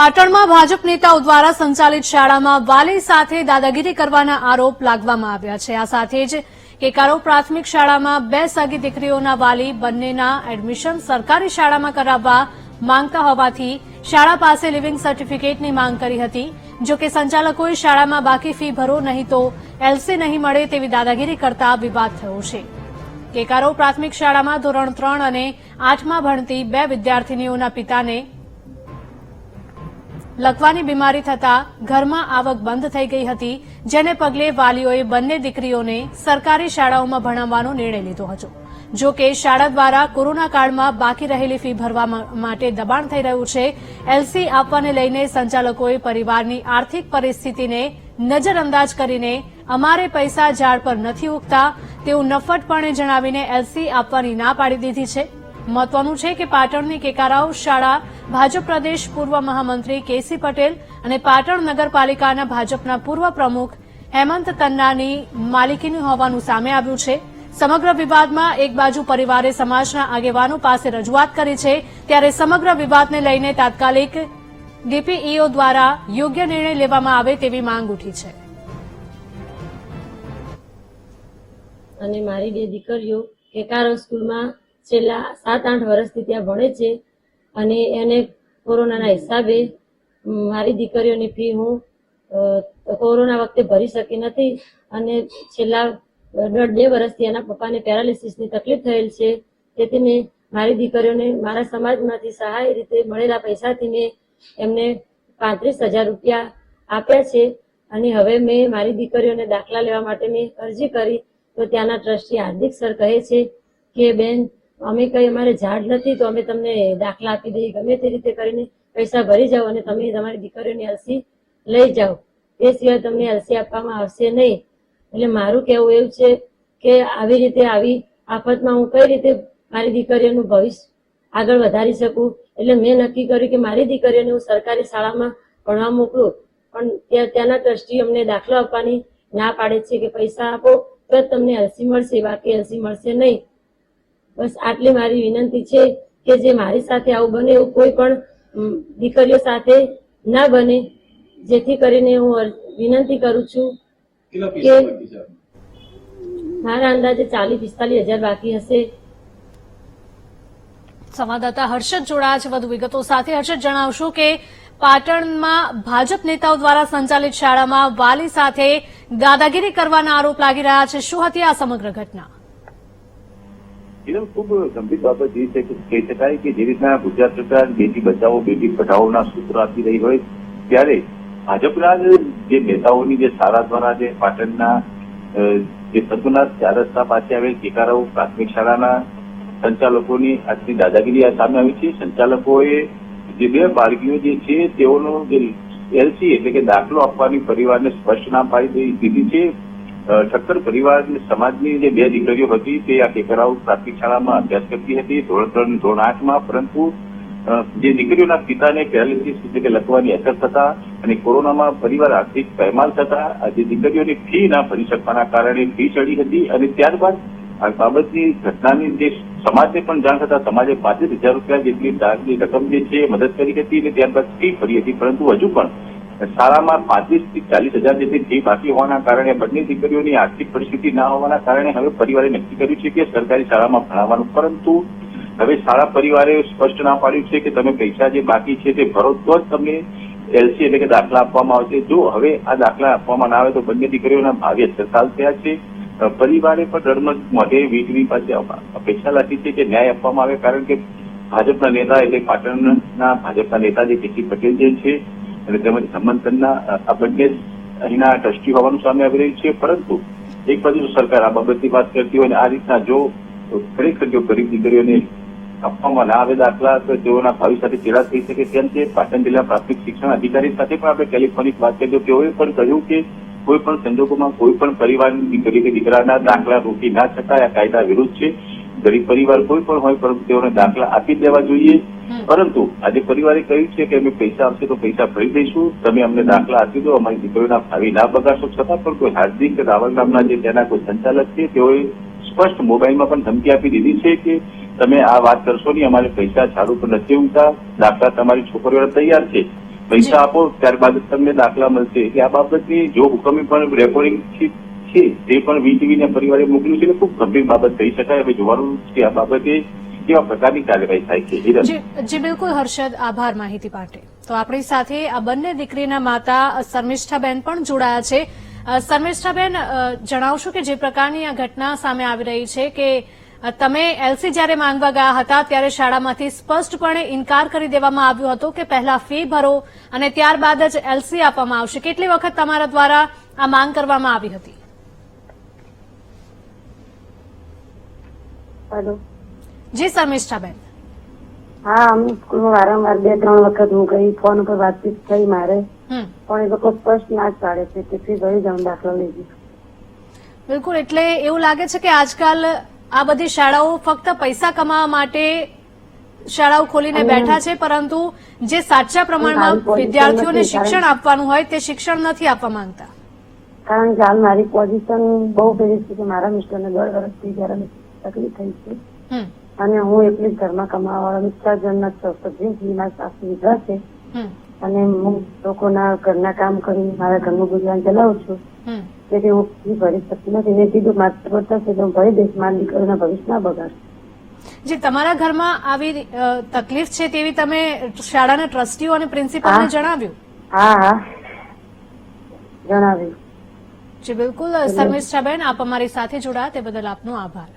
પાટણમાં ભાજપ નેતાઓ દ્વારા સંચાલિત શાળામાં વાલી સાથે દાદાગીરી કરવાના આરોપ લાગવામાં આવ્યા છે. આ સાથે જ કેકારો પ્રાથમિક શાળામાં બે સગી દીકરીઓના વાલી બંનેના એડમિશન સરકારી શાળામાં કરાવવા માંગતા હોવાથી શાળા પાસે લિવિંગ સર્ટિફિકેટની માંગ કરી હતી. જો કે સંચાલકોએ શાળામાં બાકી ફી ભરો નહીં તો એલસી નહીં મળે તેવી દાદાગીરી કરતા વિવાદ થયો છે. કેકારો પ્રાથમિક શાળામાં ધોરણ ત્રણ અને આઠમાં ભણતી બે વિદ્યાર્થીનીઓના પિતાને લકવાની બીમારી થતા ઘરમાં આવક બંધ થઈ ગઈ હતી, જેને પગલે વાલીઓએ બંને દીકરીઓને સરકારી શાળાઓમાં ભણાવવાનો નિર્ણય લીધો હતો. જો કે શાળા દ્વારા કોરોના કાળમાં બાકી રહેલી ફી ભરવા માટે દબાણ થઈ રહ્યું છે, એલસી આપવાને લઈને સંચાલકોએ પરિવારની આર્થિક પરિસ્થિતિને નજરઅંદાજ કરીને અમારે પૈસા ઝાડ પર નથી ઉગતા, તેવું નફટપણે જણાવીને એલસી આપવાની ના પાડી દીધી છે. મહત્વનું છે કે પાટણની કેકારાઓ શાળા, ભાજપ પ્રદેશ પૂર્વ મહામંત્રી કેસી પટેલ અને પાટણ નગરપાલિકાના ભાજપના પૂર્વ પ્રમુખ હેમંત તન્નાની માલિકીનું હોવાનું સામે આવ્યું છે. સમગ્ર વિવાદમાં એક બાજુ પરિવારે સમાજના આગેવાનો પાસે રજૂઆત કરી છે, ત્યારે સમગ્ર વિવાદને લઈને તાત્કાલિક ડીપીઈઓ દ્વારા યોગ્ય નિર્ણય લેવામાં આવે તેવી માંગ ઉઠી છે. અને મારી બે દીકરીઓ કેકારો સ્કૂલમાં છેલ્લા સાત, આઠ વર્ષથી ત્યાં ભણે છે અને એને કોરોનાના હિસાબે મારી દીકરીઓની ફી હું કોરોના વખતે ભરી શકી નથી અને છેલ્લા દોઢ, બે વર્ષથી એના પપ્પાને પેરાલિસિસની તકલીફ થયેલ છે. તેથી મેં મારી દીકરીઓને મારા સમાજમાંથી સહાય રીતે મળેલા પૈસાથી મેં એમને પાંત્રીસ હજાર રૂપિયા આપ્યા છે અને હવે મેં મારી દીકરીઓને દાખલા લેવા માટે મેં અરજી કરી. તો ત્યાંના ટ્રસ્ટી હાર્દિક સર કહે છે કે, બેન અમે કઈ અમારે ઝાડ નથી તો અમે તમને દાખલા આપી દઈએ. ગમે તે રીતે કરીને પૈસા ભરી જાઓ અને તમે તમારી દીકરીઓની અલસી લઈ જાઓ. એ સિવાય તમને અલસી આપવામાં આવશે નહીં. એટલે મારું કહેવું એવું છે કે આવી રીતે આવી આફતમાં હું કઈ રીતે મારી દીકરીઓનું ભવિષ્ય આગળ વધારી શકું? એટલે મેં નક્કી કર્યું કે મારી દીકરીઓને હું સરકારી શાળામાં ભણવા મોકલું. પણ ત્યાં ત્યાંના ટ્રસ્ટી અમને દાખલો આપવાની ના પાડે છે કે પૈસા આપો, તો જ તમને અલસી મળશે. બાકી અલસી મળશે નહીં. બસ આટલી મારી વિનંતી છે કે જે મારી સાથે આવું બને એવું કોઈ પણ દીકરીઓ સાથે ના બને. જેથી કરીને હું વિનંતી કરું છું કે મારા અંદાજે ચાલીસ પિસ્તાલીસ હજાર બાકી હશે. સંવાદદાતા હર્ષદ જોડાયા છે વધુ વિગતો સાથે. હર્ષદ જણાવશો કે પાટણમાં ભાજપ નેતાઓ દ્વારા સંચાલિત શાળામાં વાલી સાથે દાદાગીરી કરવાના આરોપ લાગી રહ્યા છે. શું હતી આ સમગ્ર ઘટના? એકદમ ખૂબ ગંભીર બાબત એ છે કે કહી શકાય કે જે રીતના ગુજરાત સરકાર બેટી બચાવો, બેટી પઢાઓના સૂત્ર આપી રહી હોય, ત્યારે ભાજપના જે નેતાઓની જે શાળા દ્વારા જે પાટણના જે સદગુના ચાર રસ્તા પાસે આવેલ ટેકારાઓ પ્રાથમિક શાળાના સંચાલકોની આજની દાદાગીરી આ સામે આવી છે. સંચાલકોએ જે બે બાળકીઓ જે છે, તેઓનો જે એલસી એટલે કે દાખલો આપવાની પરિવારને સ્પષ્ટ ના પાડી દીધી છે. ઠક્કર પરિવાર સમાજની જે બે દીકરીઓ હતી તે આ કેકરાવ પ્રાથમિક શાળામાં અભ્યાસ કરતી હતી, ધોરણ ત્રણ ધોરણ આઠમાં, પરંતુ જે દીકરીઓના પિતાને પેરાલિસિસ એટલે કે લખવાની અસર થતા અને કોરોનામાં પરિવાર આર્થિક પહેમાલ થતા જે દીકરીઓની ફી ના ભરી શકવાના કારણે ફી ચડી હતી અને ત્યારબાદ આ બાબતની ઘટનાની જે સમાજને પણ જાણ થતા, સમાજે પાંત્રીસ હજાર રૂપિયા જેટલી રકમ જે છે મદદ કરી હતી અને ત્યારબાદ ફી ભરી હતી, પરંતુ હજુ પણ શાળામાં પાંત્રીસથી ચાલીસ હજાર જેટલી ફી બાકી હોવાના કારણે બંને દીકરીઓની આર્થિક પરિસ્થિતિ ના હોવાના કારણે હવે પરિવારે નક્કી કર્યું છે કે સરકારી શાળામાં ભણાવવાનું. પરંતુ હવે શાળા પરિવારે સ્પષ્ટ ના પાડ્યું છે કે તમે પૈસા જે બાકી છે તે ભરો તો જ તમને એલસી એટલે કે દાખલા આપવામાં આવશે. જો હવે આ દાખલા આપવામાં ના આવે તો બંને દીકરીઓના ભાવિ અસરતાલ થયા છે. પરિવારે પણ રડમત મોઢે વીજળી પાસે અપેક્ષા રાખી છે કે ન્યાય આપવામાં આવે કારણ કે ભાજપના નેતા એટલે પાટણના ભાજપના નેતા જે કેસી પટેલ જે છે અને તેમજ હેમંતનના આ બંને અહીંના ટ્રસ્ટી હોવાનું સામે આવી રહ્યું છે. પરંતુ એક બાજુ સરકાર આ બાબતની વાત કરતી હોય અને આ રીતના જો ખરેખર જો ગરીબ દીકરીઓને આપવામાં ના આવે દાખલા, તો તેઓના ભાવિ સાથે ચેડા થઈ શકે. તેમ છે પાટણ જિલ્લા પ્રાથમિક શિક્ષણ અધિકારી સાથે પણ આપણે ટેલિફોનિક વાત કરી. તેઓએ પણ કહ્યું કે કોઈ પણ સંજોગોમાં કોઈ પણ પરિવારની દીકરી કે દીકરાના દાખલા રોકી ના શકાય. આ કાયદા વિરુદ્ધ છે. ગરીબ પરિવાર કોઈ પણ હોય પરંતુ તેઓને દાખલા આપી દેવા જોઈએ. પરંતુ આજે પરિવારે કહ્યું છે કે અમે પૈસા આપશે તો પૈસા ભરી દઈશું. તમે અમને દાખલા આપી દો અમારી દીકરીઓના ભાવિ ના બગાડશો. છતાં પણ કોઈ હાર્દિક રાવલ નામના જે તેના કોઈ સંચાલક છે તેઓએ સ્પષ્ટ મોબાઈલમાં પણ ધમકી આપી દીધી છે કે તમે આ વાત કરશો નહીં અમારે પૈસા ઝાડુ પર નથી ઉગતા. દાખલા તમારી છોકરીઓ તૈયાર છે. પૈસા આપો ત્યારબાદ તમને દાખલા મળશે. એટલે આ બાબતની જો હુકમી પણ રેકોર્ડિંગ છે તે પણ વીટીવી પરિવારે મોકલ્યું છે ખૂબ ગંભીર બાબત કહી શકાય. હવે જોવાનું છે આ બાબતે કેવા પ્રકારની કાર્યવાહી થાય છે. જી બિલકુલ, હર્ષદ, આભાર માહિતી માટે. તો આપણી સાથે આ બંને દીકરીના માતા શર્મિષ્ઠાબેન પણ જોડાયા છે. શર્મિષ્ઠાબેન જણાવશો કે જે પ્રકારની આ ઘટના સામે આવી રહી છે કે તમે એલસી જ્યારે માંગવા ગયા હતા, ત્યારે શાળામાંથી સ્પષ્ટપણે ઇન્કાર કરી દેવામાં આવ્યો હતો કે પહેલા ફી ભરો અને ત્યારબાદ જ એલસી આપવામાં આવશે. કેટલી વખત તમારા દ્વારા આ માંગ કરવામાં આવી હતી? હેલો. જી શર્મિષ્ઠાબેન હા અમે સ્કૂલમાં વારંવાર બે ત્રણ વખત હું ગઈ ફોન ઉપર વાતચીત થઈ મારે. પણ એ લોકો સ્પષ્ટ ના જ પાડે છે કે ફી ભરી જાઉં દાખલો લઈ બિલકુલ એટલે એવું લાગે છે કે આજકાલ આ બધી શાળાઓ ફક્ત પૈસા કમાવા માટે શાળાઓ ખોલીને બેઠા છે પરંતુ જે સાચા પ્રમાણમાં વિદ્યાર્થીઓને શિક્ષણ આપવાનું હોય તે શિક્ષણ નથી આપવા માંગતા. કારણ કે હાલ મારી પોઝિશન બહુ પેલી છે કે મારા મિસ્ટરને દોઢ વર્ષથી જયારે તકલીફ થઈ છે. અને હું એકલી ઘરમાં કમાવા વાળા વિસ્તાર જન્નત છું તો જે મારા સાસુ વિધવા છે અને હું લોકોના ઘરના કામ કરીને મારા ઘરનું ગુજરાન ચલાવું છું. તેથી હું ફી ભરી શકતી નથી. મેં કીધું માત્ર પડતા છે તો ભરી દઈશ. મારા દીકરીના ભવિષ્યના બગાડ. જે તમારા ઘરમાં આવી તકલીફ છે તેવી તમે શાળાના ટ્રસ્ટીઓ અને પ્રિન્સિપાલને. જણાવ્યું? હા હા. જણાવ્યું. જી બિલકુલ. શર્મિષ્ઠાબેન આપ અમારી સાથે જોડાયા. તે બદલ આપનો આભાર.